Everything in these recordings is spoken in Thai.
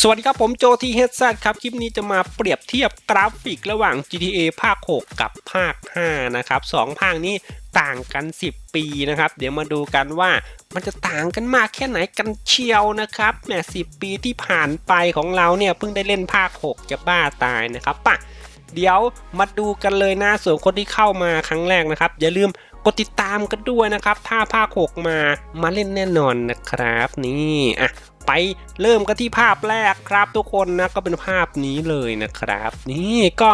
สวัสดีครับ ผมโจทีเฮดซครับ คลิปนี้จะมาเปรียบเทียบกราฟิกระหว่าง GTA ภาค 6 กับภาค 5 นะครับสองภาคนี้ต่างกัน 10 ปีนะครับ เดี๋ยวมาดูกันว่ามันจะต่างกันมากแค่ไหนกันเชียวนะครับแหมสิปีที่ผ่านไปของเราเนี่ยเพิ่งได้เล่นภาค 6 จะบ้าตายนะครับป่ะเดี๋ยวมาดูกันเลยนะส่วนคนที่เข้ามาครั้งแรกนะครับ อย่าลืมกดติดตามกันด้วยนะครับ ถ้าภาค 6 มามาเล่นแน่นอนนะครับ นี่อะ ไปเริ่มกันที่ภาพแรกครับทุกคนนะก็เป็นภาพนี้เลยนะครับ นี่ก็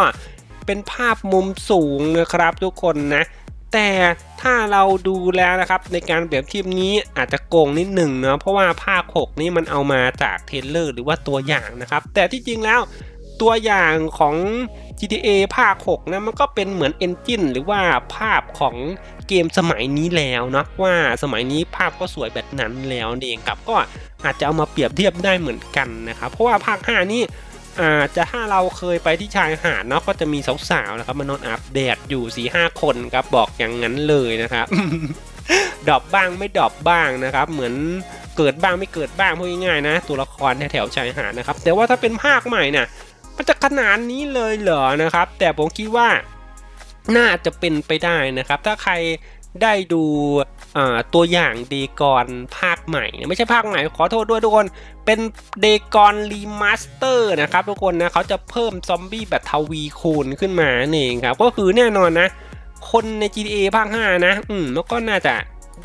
เป็นภาพมุมสูงนะครับทุกคนนะแต่ถ้าเราดูแล้วนะครับในการเปรียบเทียบนี้อาจจะโกงนิดหนึ่งเนาะเพราะว่าภาค 6 นี่มันเอามาจากเทรลเลอร์หรือว่าตัวอย่างนะครับ แต่ที่จริงแล้วตัวอย่างของ GTA ภาค 6 นะมันก็เป็นเหมือนเอนจินหรือว่าภาพของ เกมสมัยนี้แล้วเนาะว่าสมัยนี้ภาพก็สวยแบบนั้นแล้วเองครับก็อาจจะเอามาเปรียบเทียบได้เหมือนกันนะครับเพราะว่าภาค5นี่อาจจะถ้าเราเคยไปที่ชายหาดเนาะก็จะมีสาวๆนะครับมานอนอาบแดดอยู่4ีหคนครับบอกอย่างนั้นเลยนะครับดอปบ้างไม่ดอปบ้างนะครับ เหมือนเกิดบ้างไม่เกิดบ้างพูดง่ายๆนะ ตัวละครแถวชายหาดนะครับ แต่ว่าถ้าเป็นภาคใหม่น่ะมันจะขนาดนี้เลยเหรอนะครับ แต่ผมคิดว่า น่าจะเป็นไปได้นะครับ ถ้าใครได้ดูตัวอย่างเดกอนภาคใหม่ ไม่ใช่ภาคใหม่ขอโทษด้วยทุกคน เป็นเดกอนรีมาสเตอร์นะครับทุกคนนะเขาจะเพิ่มซอมบี้แบบทวีคูณขึ้นมาเองครับ ก็คือแน่นอนนะ คนใน GTA ภาค 5 นะ อืมมันก็น่าจะ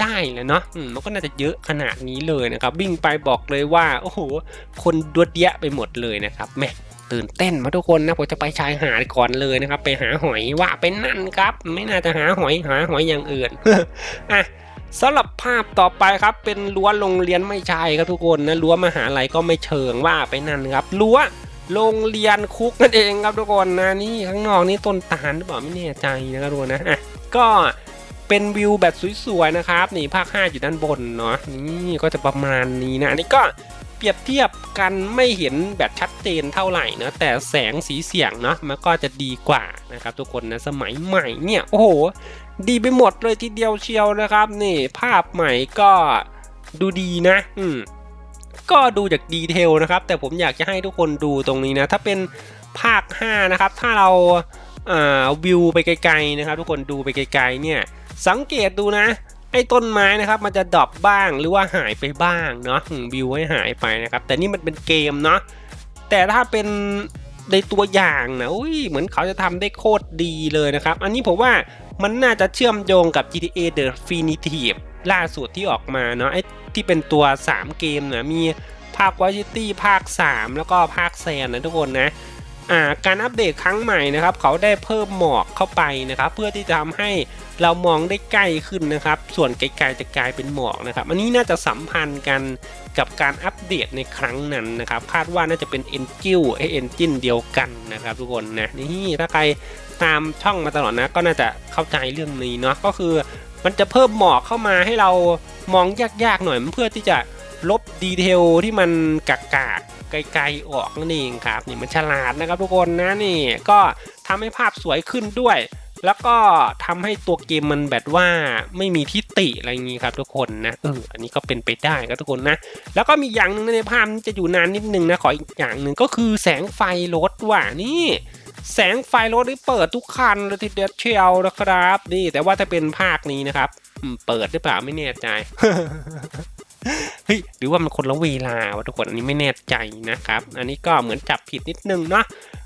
ได้แหละเนาะอืมมันก็น่าจะเยอะขนาดนี้เลยนะครับ วิ่งไปบอกเลยว่า โอ้โห คนดวดเยะไปหมดเลยนะครับแม่ ตื่นเต้นมาทุกคนนะผมจะไปชายหาดก่อนเลยนะครับ ไปหาหอยว่าเป็นนั่นครับ ไม่น่าจะหาหอยหาหอยอย่างอื่นอะสำหรับภาพต่อไปครับ เป็นรั้วโรงเรียนไม่ใช่ครับทุกคนนะรั้วมหาลัยก็ไม่เชิงว่าไปนั่นครับรั้วโรงเรียนคุกนั่นเองครับทุกคนนะนี่ข้างนอกนี่ต้นตาลหรือเปล่าไม่แน่ใจนะครับทุกคนนะอะก็เป็นวิวแบบสวยๆนะครับนี่ภาค5อยู่ด้านบนเนาะนี่ก็จะประมาณนี้นะอันนี้ก็ เปรียบเทียบกันไม่เห็นแบบชัดเจนเท่าไหร่นะแต่แสงสีเสียงเนาะมันก็จะดีกว่านะครับทุกคนนะสมัยใหม่เนี่ยโอ้โหดีไปหมดเลยทีเดียวเชียวนะครับนี่ภาพใหม่ก็ดูดีนะอืมก็ดูจากดีเทลนะครับ แต่ผมอยากจะให้ทุกคนดูตรงนี้นะ ถ้าเป็นภาค 5 นะครับ ถ้าเราอ่าวิวไปไกลๆนะครับ ทุกคนดูไปไกลๆเนี่ยสังเกตดูนะ ไอ้ต้นไม้นะครับมันจะดรอปบ้างหรือว่าหายไปบ้างเนาะวิวให้หายไปนะครับ แต่นี่มันเป็นเกมเนาะแต่ถ้าเป็นในตัวอย่างนะอุ้ยเหมือนเขาจะทำได้โคตรดีเลยนะครับ อันนี้ผมว่ามันน่าจะเชื่อมโยงกับ GTA The Definitive ล่าสุดที่ออกมาเนาะไอ้ที่เป็นตัว 3 เกมนะมีภาค Vice City ภาค 3 แล้วก็ภาคแซนนะทุกคนนะอ่าการอัปเดตครั้งใหม่นะครับ เขาได้เพิ่มหมอกเข้าไปนะครับ เพื่อที่จะทำให้ เรามองได้ใกล้ขึ้นนะครับ ส่วนไกลๆจะกลายเป็นหมอกนะครับ อันนี้น่าจะสัมพันธ์กันกับการอัปเดตในครั้งนั้นนะครับ คาดว่าน่าจะเป็น e n g i n ไอเอนจินเดียวกันนะครับ ทุกคนนะนี่ถ้าใครตามช่องมาตลอดนะ ก็น่าจะเข้าใจเรื่องนี้เนาะก็คือ มันจะเพิ่มหมอกเข้ามาให้เรามองยากๆหน่อยเพื่อที่จะลบดีเทลที่มันกากๆไกลๆออกนั่นเองครับนี่มันฉลาดนะครับทุกคนนะนี่ก็ทำให้ภาพสวยขึ้นด้วย แล้วก็ทำให้ตัวเกมมันแบบว่าไม่มีที่ติอะไรอย่างนี้ครับทุกคนนะเอออันนี้ก็เป็นไปได้ครับทุกคนนะ แล้วก็มีอย่างหนึ่งในภาพนี้จะอยู่นานนิดนึงนะขออีกอย่างหนึ่งก็คือแสงไฟรถว่ะนี่แสงไฟรถนี่เปิดทุกคันเลยทีเดียวเชียวนะครับ นี่แต่ว่าถ้าเป็นภาคนี้นะครับเปิดหรือเปล่าไม่แน่ใจเฮ้ยหรือว่ามันคนละเวลาวะทุกคนอันนี้ไม่แน่ใจนะครับ อันนี้ก็เหมือนจับผิดนิดนึงเนาะ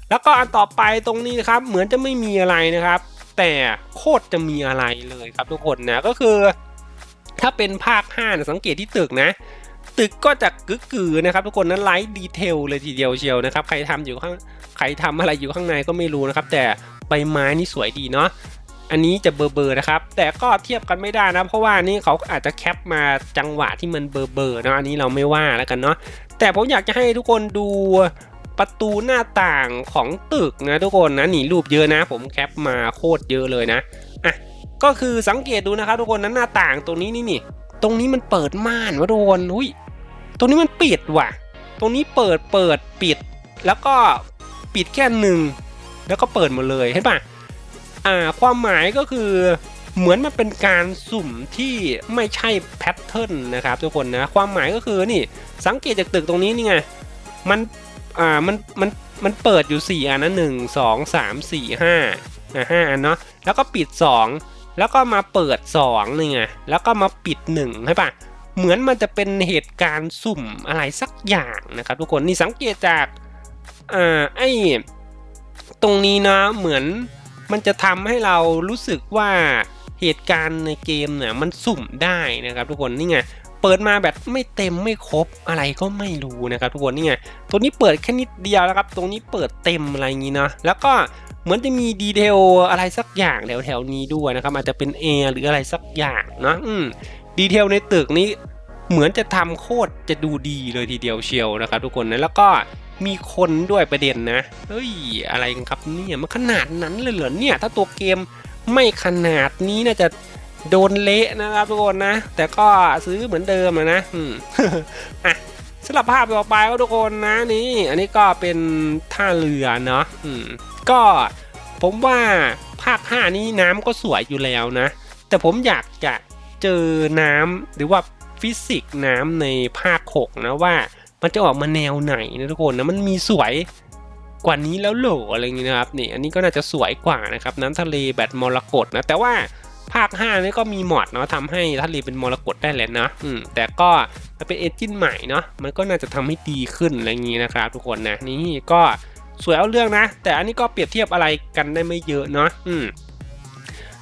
แล้วก็อันต่อไปตรงนี้นะครับเหมือนจะไม่มีอะไรนะครับ แต่โคตรจะมีอะไรเลยครับทุกคนนะก็คือ ถ้าเป็นภาค5นะสังเกตที่ตึกนะ ตึกก็จะกึกกือนะครับ ทุกคนนั้นไลท์ดีเทลเลยทีเดียวเชียวนะครับ ใครทำอยู่ข้างใครทำอะไรอยู่ข้างในก็ไม่รู้นะครับ แต่ใบไม้นี่สวยดีเนาะอันนี้จะเบอร์เบอร์นะครับ แต่ก็เทียบกันไม่ได้นะ เพราะว่านี่เขาอาจจะแคปมาจังหวะที่มันเบอร์เบอร์นะอันนี้เราไม่ว่าแล้วกันเนาะแต่ผมอยากจะให้ทุกคนดู ประตูหน้าต่างของตึกนะทุกคนนะนี่รูปเยอะนะ ผมแคปมาโคตรเยอะเลยนะอะก็คือสังเกตดูนะครับทุกคนนั้นหน้าต่างตรงนี้นี่นี่ตรงนี้มันเปิดม่านวะทุกคนอุ้ยตรงนี้มันปิดว่ะ ตรงนี้เปิดเปิดปิด แล้วก็ปิดแค่หนึ่งแล้วก็เปิดหมดเลยเห็นปะอ่าความหมายก็คือเหมือนมันเป็นการสุ่มที่ไม่ใช่แพทเทิร์นนะครับทุกคนนะความหมายก็คือนี่สังเกตจากตึกตรงนี้นี่ไงมัน อ่ามันมันมันเปิดอยู่สี่อันนะหนึ่งสองสามสี่ห้าอ่าห้าอันเนาะแล้วก็ปิดสองแล้วก็มาเปิดสองนี่ไงแล้วก็มาปิดหนึ่งใช่ปะเหมือนมันจะเป็นเหตุการณ์สุ่มอะไรสักอย่างนะครับ ทุกคนนี่สังเกตจากอ่าไอ้ตรงนี้นะเหมือนมันจะทำให้เรารู้สึกว่าเหตุการณ์ในเกมเนี่ยมันสุ่มได้นะครับ ทุกคนนี่ไง เปิดมาแบบไม่เต็มไม่ครบอะไรก็ไม่รู้นะครับทุกคนนี่ไงตัวนี้เปิดแค่นิดเดียวแล้วครับ ตรงนี้เปิดเต็มอะไรอย่างนี้นะแล้วก็เหมือนจะมีดีเทลอะไรสักอย่างแถวแถวๆนี้ด้วยนะครับอาจจะเป็นแอร์หรืออะไรสักอย่างเนาะอืมดีเทลในตึกนี้เหมือนจะทำโคตรจะดูดีเลยทีเดียวเชียวนะครับ ทุกคนนะแล้วก็มีคนด้วยประเด็นนะเฮ้ยอะไรกันครับเนี่ยมันขนาดนั้นเลยเหรอเนี่ยถ้าตัวเกมไม่ขนาดนี้น่าจะ โดนเละนะครับทุกคนนะ แต่ก็ซื้อเหมือนเดิมอะนะอืมอะสำหรับภาพต่อไปก็ทุกคนนะนี่ อันนี้ก็เป็นท่าเรือเนาะอืมก็ผมว่าภาค5นี้น้ำก็สวยอยู่แล้วนะ แต่ผมอยากจะเจอน้ำหรือว่าฟิสิกส์น้ำในภาค6นะว่า มันจะออกมาแนวไหนนะทุกคนนะมันมีสวยกว่านี้แล้วเหรออะไรอย่างนี้นะครับนี่อันนี้ก็น่าจะสวยกว่านะครับน้ำทะเลแบบมรกตนะแต่ว่า ภาค 5 นี่ก็มีมอดเนาะทำให้ทะเลเป็นมรกตได้แหละนะอืมแต่ก็มันเป็นเอจินใหม่เนาะมันก็น่าจะทำให้ดีขึ้นอะไรอย่างนี้นะครับทุกคนนะนี่ก็สวยเอาเรื่องนะ แต่อันนี้ก็เปรียบเทียบอะไรกันได้ไม่เยอะเนาะอืม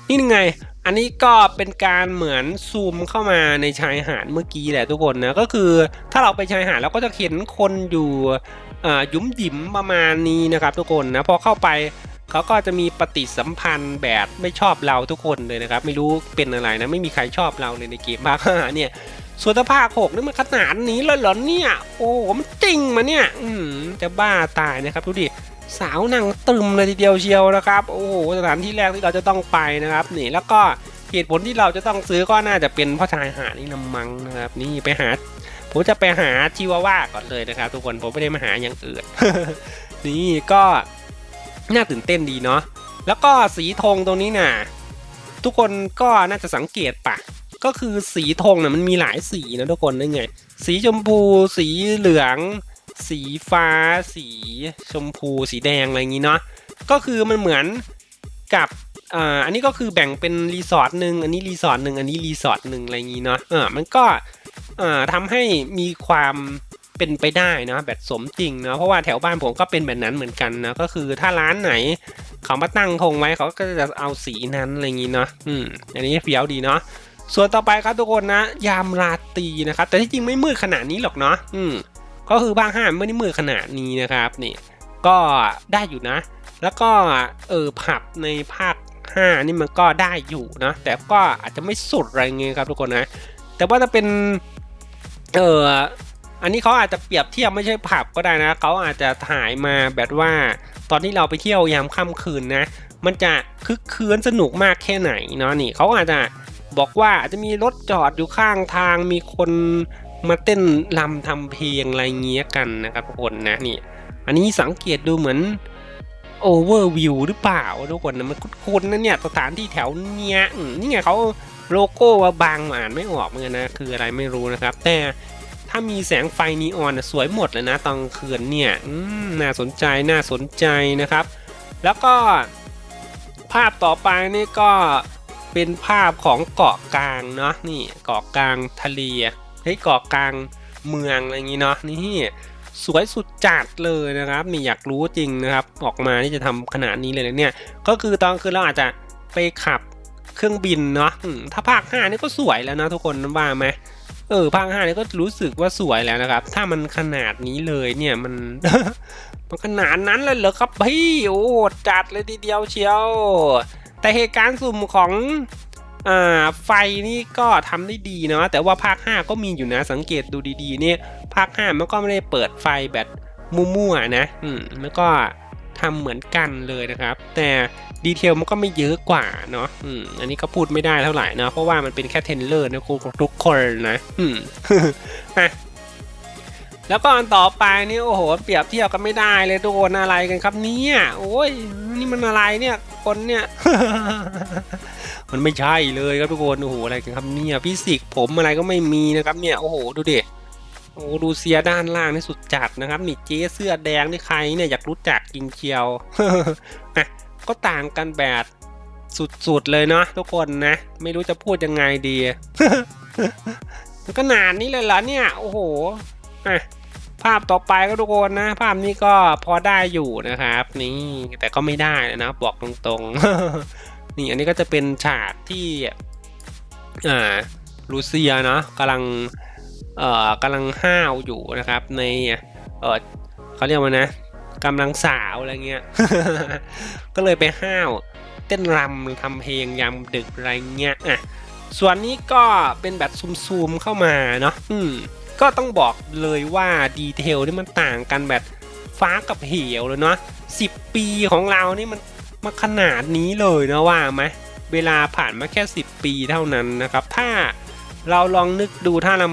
นี่ยังไง อันนี้ก็เป็นการเหมือนซูมเข้ามาในชายหาดเมื่อกี้แหละทุกคนนะก็คือถ้าเราไปชายหาดเราก็จะเห็นคนอยู่อ่ายุ่มหยิมประมาณนี้นะครับทุกคนนะพอเข้าไป เขาก็จะมีปฏิสัมพันธ์แบบไม่ชอบเราทุกคนเลยนะครับ ไม่รู้เป็นอะไรนะ ไม่มีใครชอบเราเลยในเกมภาคห้าเนี่ยส่วนภาคหกนี่มันขนาดนี้เลยเหรอเนี่ย โอ้โหมันจริงมาเนี่ย อืมจะบ้าตายนะครับดูดิสาวนั่งตึมเลยทีเดียวเชียวนะครับ โอ้โหสถานที่แรกที่เราจะต้องไปนะครับนี่แล้วก็เหตุผลที่เราจะต้องซื้อก็น่าจะเป็นพ่อชายหาดนี่ละมังนะครับ นี่ไปหา ผมจะไปหาชิวาว่าก่อนเลยนะครับ ทุกคนผมไม่ได้มาหาอย่างอื่นนี่ก็ น่าตื่นเต้นดีเนาะแล้วก็สีธงตรงนี้น่ะ ทุกคนก็น่าจะสังเกตปะก็คือสีธงน่ะมันมีหลายสีนะทุกคนนั่นไง สีชมพู สีเหลือง สีฟ้า สีชมพู สีแดงอะไรอย่างนี้เนาะก็คือมันเหมือนกับอ่าอันนี้ก็คือแบ่งเป็นรีสอร์ทหนึ่งอันนี้รีสอร์ทหนึ่งอันนี้รีสอร์ทหนึ่งอะไรอย่างนี้เนาะอ่ามันก็อ่าทำให้มีความ เป็นไปได้นะ แบบสมจริงเนาะเพราะว่าแถวบ้านผมก็เป็นแบบนั้นเหมือนกันนะก็คือถ้าร้านไหนเขามาตั้งธงไว้เขาก็จะเอาสีนั้นอะไรอย่างนี้เนาะอืมอันนี้เฟี้ยวดีเนาะส่วนต่อไปครับทุกคนนะ ยามราตรีนะครับ แต่ที่จริงไม่มืดขนาดนี้หรอกเนาะอืมก็คือภาคห้าไม่ได้มืดขนาดนี้นะครับนี่ก็ได้อยู่นะ แล้วก็เออผับในภาค5นี่มันก็ได้อยู่นะแต่ก็อาจจะไม่สุดอะไรเงี้ยครับทุกคนนะ แต่ว่าถ้าเป็นเออ อันนี้เขาอาจจะเปรียบเทียบไม่ใช่ผับก็ได้นะเขาอาจจะถ่ายมาแบบว่า ตอนที่เราไปเที่ยวยามค่ำคืนนะ มันจะคึกคืนสนุกมากแค่ไหนเนาะนี่เขาอาจจะบอกว่าอาจจะมีรถจอดอยู่ข้างทางมีคนมาเต้นรำทำเพลงอะไรเงี้ยกันนะครับทุกคนนะนี่ อันนี้สังเกตดูเหมือนโอเวอร์วิวหรือเปล่าทุกคนนะมันคุ้นๆนะเนี่ยสถานที่แถวเนี้ยนี่ไงเขาโลโก้ว่าบางอ่านไม่ออกเหมือนกันนะคืออะไรไม่รู้นะครับ แต่ ถ้ามีแสงไฟนีออนสวยหมดเลยนะตอนคืนเนี่ยน่าสนใจน่าสนใจนะครับ แล้วก็ภาพต่อไปนี่ก็เป็นภาพของเกาะกลางเนาะนี่เกาะกลางทะเลเฮ้ยเกาะกลางเมืองอะไรอย่างงี้เนาะนี่สวยสุดจัดเลยนะครับนี่อยากรู้จริงนะครับ ออกมานี่จะทำขนาดนี้เลยเนี่ย ก็คือตอนคืนเราอาจจะไปขับเครื่องบินเนาะถ้าภาคห้านี่ก็สวยแล้วนะทุกคนว่าไหม เออภาคห้านี่ก็รู้สึกว่าสวยแล้วนะครับ ถ้ามันขนาดนี้เลยเนี่ยมัน มันขนาดนั้นเลยเหรอครับพี่โอ้จัดเลยทีเดียวเชียว แต่เหตุการณ์สุ่มของอ่าไฟนี่ก็ทำได้ดีเนาะแต่ว่าภาค 5 ก็มีอยู่นะสังเกตดูดีๆเนี่ยภาค 5 มันก็ไม่ได้เปิดไฟแบบมั่วๆนะ อืมมันก็ ทำเหมือนกันเลยนะครับ แต่ดีเทลมันก็ไม่เยอะกว่าเนาะอืมอันนี้ก็พูดไม่ได้เท่าไหร่นะเพราะว่ามันเป็นแค่เทรนเลอร์นะคุณทุกคนนะ อืมอะแล้วก็อันต่อไปนี่โอ้โห เปรียบเทียบกันไม่ได้เลยทุกคนอะไรกันครับเนี่ยโอ้ยนี่มันอะไรเนี่ยคนเนี่ย มันไม่ใช่เลยครับทุกคนโอ้โหอะไรกันครับเนี่ยฟิสิกส์ผมอะไรก็ไม่มีนะครับเนี่ยโอ้โหดูดิ โอ้รูเซียด้านล่างนี่สุดจัดนะครับนี่เจ๊เสื้อแดงนี่ใครเนี่ยอยากรู้จักจริงเชียวอะก็ต่างกันแบบสุดๆเลยเนาะทุกคนนะ ไม่รู้จะพูดยังไงดีมันขนาดนี้เลยเหรอเนี่ย โอ้โหอะภาพต่อไปก็ทุกคนนะ ภาพนี้ก็พอได้อยู่นะครับ นี่แต่ก็ไม่ได้นะบอกตรงๆ นี่อันนี้ก็จะเป็นฉากที่ อ่ารูเซียเนาะกำลัง เอ่อกำลังห้าวอยู่นะครับในเออเขาเรียกว่านะกำลังสาวอะไรเงี้ย ก็เลยไปห้าวเต้นรำทำเพลงยามดึกอะไรเงี้ยอะส่วนนี้ก็เป็นแบบซูมๆเข้ามาเนาะอืมก็ต้องบอกเลยว่าดีเทลนี่มันต่างกันแบบฟ้ากับเหวเลยเนาะ10ปีของเรานี่มันมาขนาดนี้เลยนะว่าไหมเวลาผ่านมาแค่ 10 ปีเท่านั้นนะครับ ถ้าเราลองนึกดูถ้าเรา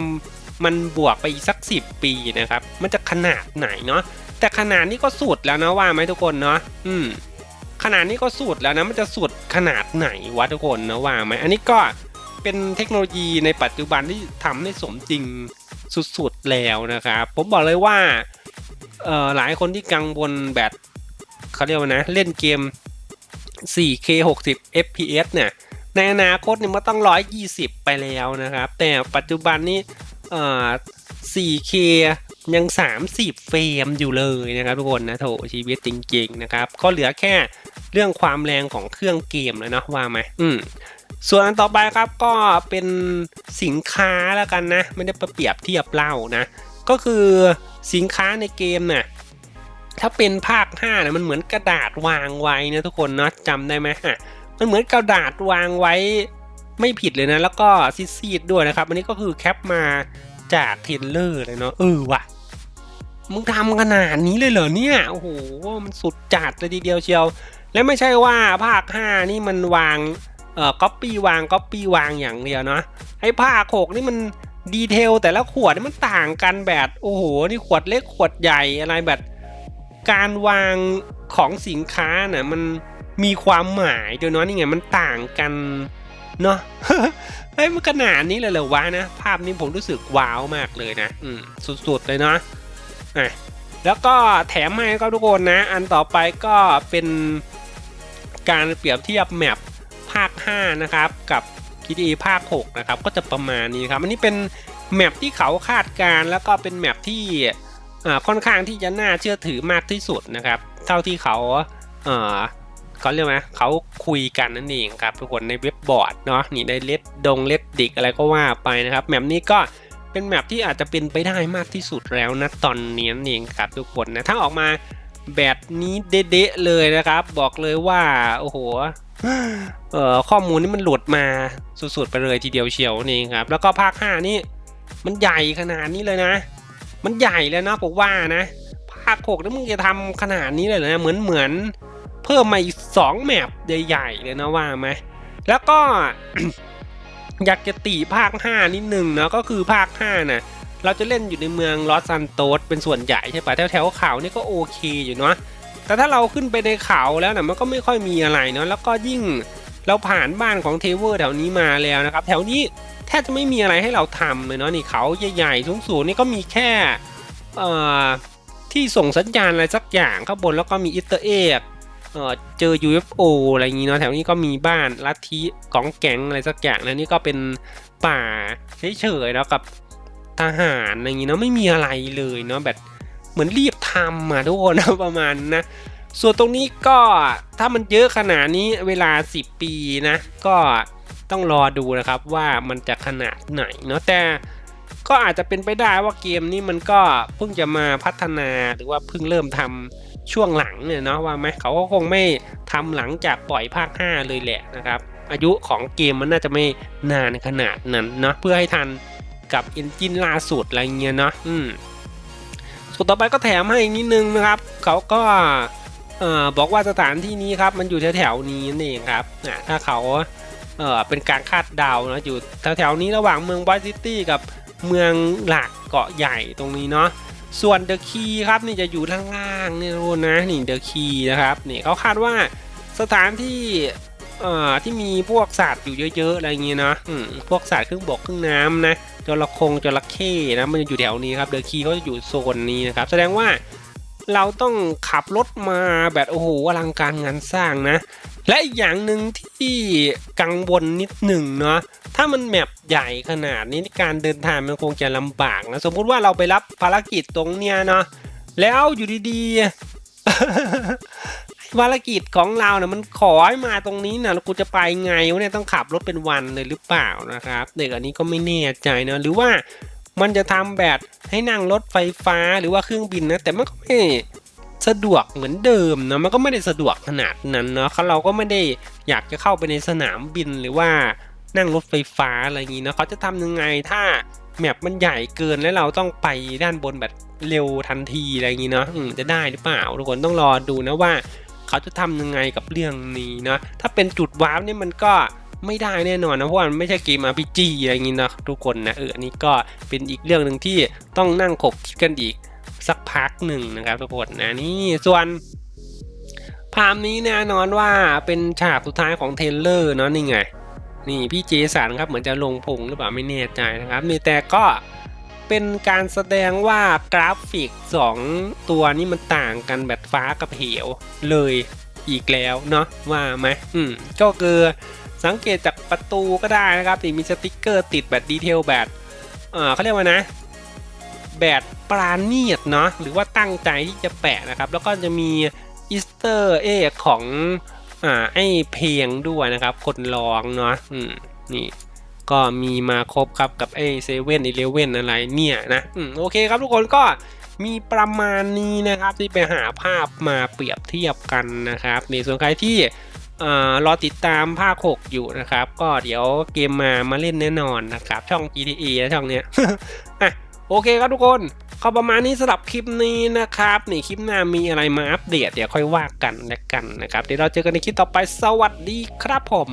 มันบวกไปอีกสักสิปีนะครับ มันจะขนาดไหนเนาะ แต่ขนาดนี้ก็สุดแล้วนะว่าไหมทุกคนเนาะ อืม ขนาดนี้ก็สุดแล้วนะ มันจะสุดขนาดไหนวะทุกคนนะว่าไหม อันนี้ก็เป็นเทคโนโลยีในปัจจุบันที่ทำให้สมจริงสุดๆแล้วนะครับ ผมบอกเลยว่าเอ่อหลายคนที่กังวลแบบเขาเรียกว่านะ เล่นเกม 4K 60 FPS เนี่ยในอนาคตเนี่ยมันต้อง 120 ไปแล้วนะครับ แต่ปัจจุบันนี้ เอ่อ 4K ยัง 30 เฟรมอยู่เลยนะครับทุกคนนะโถชีวิตจริง ๆ นะครับ ก็เหลือแค่เรื่องความแรงของเครื่องเกมแล้วเนาะว่าไหมอืมส่วนอันต่อไปครับก็เป็นสินค้าแล้วกันนะ ไม่ได้ประเปรียบเทียบเล่านะ ก็คือสินค้าในเกมน่ะถ้าเป็นภาค5นะมันเหมือนกระดาษวางไว้นะทุกคนเนาะจำได้ไหมฮะมันเหมือนกระดาษวางไว้ ไม่ผิดเลยนะ แล้วก็ซีดๆด้วยนะครับ อันนี้ก็คือแคปมาจากเทรลเลอร์เลยเนาะเออว่ะมึงทำขนาดนี้เลยเหรอเนี่ย โอ้โห มันสุดจัดเลยทีเดียวเชียว และไม่ใช่ว่าภาค 5 นี่มันวาง เอ่อก๊อปปี้วางก๊อปปี้วางอย่างเดียวเนาะ ไอ้ภาค 6 นี่มันดีเทลแต่ละขวดนี่มันต่างกันแบบ โอ้โห นี่ขวดเล็กขวดใหญ่อะไรแบบ การวางของสินค้าน่ะมันมีความหมายด้วยเนาะนี่ไงมันต่างกัน เนาะเฮ้ยมันขนาดนี้เลยเหรอวะนะ ภาพนี้ผมรู้สึกว้าวมากเลยนะ อืมสุดๆเลยเนาะอะแล้วก็แถมให้ก็ทุกคนนะ อันต่อไปก็เป็นการเปรียบเทียบแมปภาค 5 นะครับ กับ GTA ภาค 6 นะครับ ก็จะประมาณนี้ครับ อันนี้เป็นแมปที่เขาคาดการ์แล้วก็เป็นแมปที่ค่อนข้างที่จะน่าเชื่อถือมากที่สุดนะครับ เท่าที่เขา เขาเรียกไหมเขาคุยกันนั่นเองครับทุกคนในเว็บบอร์ดเนาะนี่ในเล็ดดงเล็ดดิกอะไรก็ว่าไปนะครับแมปนี้ก็เป็นแมปที่อาจจะเป็นไปได้มากที่สุดแล้วนะตอนนี้นั่นเองครับทุกคนนะถ้าออกมาแบบนี้เด๊ะเลยนะครับ บอกเลยว่าโอ้โหเอ่อข้อมูลนี่มันหลุดมาสุดๆไปเลยทีเดียวเชียวนี่ครับ แล้วก็ภาค5นี่มันใหญ่ขนาดนี้เลยนะ มันใหญ่เลยนะผมว่านะ ภาค6นี่มึงจะทำขนาดนี้เลยเหรอนะเหมือนเหมือน เพิ่มมาอีกสองแมปใหญ่ๆเลยนะว่าไหมแล้วก็อยากจะตีภาค 5 นิดนึงนะก็คือภาค5น่ะเราจะเล่นอยู่ในเมืองลอสซันโตสเป็นส่วนใหญ่ใช่ปะแถวแถวๆเขานี่ก็โอเคอยู่เนาะแต่ถ้าเราขึ้นไปในเขาแล้วนะมันก็ไม่ค่อยมีอะไรเนาะแล้วก็ยิ่งเราผ่านบ้านของเทเวอร์แถวนี้มาแล้วนะครับ แถวนี้แทบจะไม่มีอะไรให้เราทำเลยเนาะนี่เขาใหญ่ๆสูงๆนี่ก็มีแค่ที่ส่งสัญญาณอะไรสักอย่างข้างบนแล้วก็มีอิสเตอร์เอ็ก เออเจอ UFO อะไรอย่างนี้เนาะแถวนี้ก็มีบ้านลัทธิของแก๊งอะไรสักอย่างนะนี่ก็เป็นป่าเฉยๆแล้วกับทหารอะไรอย่างนี้เนาะไม่มีอะไรเลยเนาะแบบเหมือนรีบทำมาทุกคนนะประมาณนะส่วนตรงนี้ก็ถ้ามันเยอะขนาดนี้เวลา 10 ปีนะ ก็ต้องรอดูนะครับว่ามันจะขนาดไหนเนาะแต่ก็อาจจะเป็นไปได้ว่าเกมนี้มันก็เพิ่งจะมาพัฒนาหรือว่าเพิ่งเริ่มทำ ช่วงหลังเนี่ยเนาะว่าไหมเขาก็คงไม่ทำหลังจากปล่อยภาค 5 เลยแหละนะครับ อายุของเกมมันน่าจะไม่นานขนาดนั้นเนาะเพื่อให้ทันกับเอนจินล่าสุดอะไรเงี้ยเนาะอืมส่วนต่อไปก็แถมให้นิดนึงนะครับ เขาก็เอ่อบอกว่าสถานที่นี้ครับมันอยู่แถวๆนี้นั่นเองครับนะถ้าเขาเอ่อเป็นการคาดเดานะอยู่แถวๆนี้ระหว่างเมืองบอยซิตี้กับเมืองหลักเกาะใหญ่ตรงนี้เนาะ ส่วนเดอะคีครับนี่จะอยู่ล่างๆนี่รู้นะนี่เดอะคีนะครับนี่เขาคาดว่าสถานที่เอ่อที่มีพวกสัตว์อยู่เยอะๆอะไรเงี้ยเนาะอืมพวกสัตว์ครึ่งบกครึ่งน้ำนะจระคงจระเข้นะมันจะอยู่แถวนี้ครับเดอะคีเขาจะอยู่โซนนี้นะครับแสดงว่าเราต้องขับรถมาแบบโอ้โหอลังการงานสร้างนะ และอีกอย่างหนึ่งที่กังวลนิดหนึ่งเนาะถ้ามันแมปใหญ่ขนาดนี้การเดินทางมันคงจะลำบากนะสมมุติว่าเราไปรับภารกิจตรงเนี้ยเนาะแล้วอยู่ดีๆภารกิจของเราเนี่ยมันขอให้มาตรงนี้นะแล้วกูจะไปไงวะเนี่ยต้องขับรถเป็นวันเลยหรือเปล่านะครับเด็กอันนี้ก็ไม่แน่ใจนะหรือว่ามันจะทำแบบให้นั่งรถไฟฟ้าหรือว่าเครื่องบินนะแต่มันก็ไม่ สะดวกเหมือนเดิมนะมันก็ไม่ได้สะดวกขนาดนั้นเนาะเราก็ไม่ได้อยากจะเข้าไปในสนามบินหรือว่านั่งรถไฟฟ้าอะไรอย่างนี้นะเขาจะทำยังไงถ้าแมปมันใหญ่เกินแล้วเราต้องไปด้านบนแบบเร็วทันทีอะไรอย่างนี้เนาะจะได้หรือเปล่าทุกคนต้องรอดูนะว่า เขาจะทำยังไงกับเรื่องนี้นะถ้าเป็นจุดว้าวเนี่ยมันก็ไม่ได้แน่นอนนะเพราะมันไม่ใช่เกม RPG อะไรอย่างนี้นะทุกคนนะเอออันนี้ก็เป็นอีกเรื่องหนึ่งที่ต้องนั่งขบคิดกันอีก สักพักหนึ่งนะครับทุกคนนะนี่ส่วนภาพนี้แน่นอนว่าเป็นฉากสุดท้ายของเทรลเลอร์เนาะนี่ไง นี่พี่เจสันครับเหมือนจะลงพุงหรือเปล่าไม่แน่ใจนะครับ นี่แต่ก็เป็นการแสดงว่ากราฟิก 2 ตัวนี้มันต่างกันแบบฟ้ากับเหวเลยอีกแล้วเนาะว่าไหมอืมก็คือสังเกตจากประตูก็ได้นะครับที่มีสติกเกอร์ติดแบบดีเทลแบบเออเขาเรียกว่านะ แบบ ปราณีตเนาะหรือว่าตั้งใจที่จะแปะนะครับ แล้วก็จะมีอีสเตอร์เอของอ่าไอเพลงด้วยนะครับ คนร้องเนาะอืมนี่ก็มีมาครบครับกับไอเซเว่นอีเลเว่นอะไรเนี่ยนะอืมโอเคครับทุกคนก็มีประมาณนี้นะครับที่ไปหาภาพมาเปรียบเทียบกันนะครับในส่วนใครที่อ่ารอติดตามภาค 6 อยู่นะครับ ก็เดี๋ยวเกมมามาเล่นแน่นอนนะครับ ช่อง GTA นะช่องเนี้ยอะโอเคครับทุกคน ก็ประมาณนี้สำหรับคลิปนี้นะครับนี่คลิปหน้ามีอะไรมาอัปเดตเดี๋ยวค่อยว่ากันแล้วกันนะครับเดี๋ยวเราเจอกันในคลิปต่อไปสวัสดีครับผม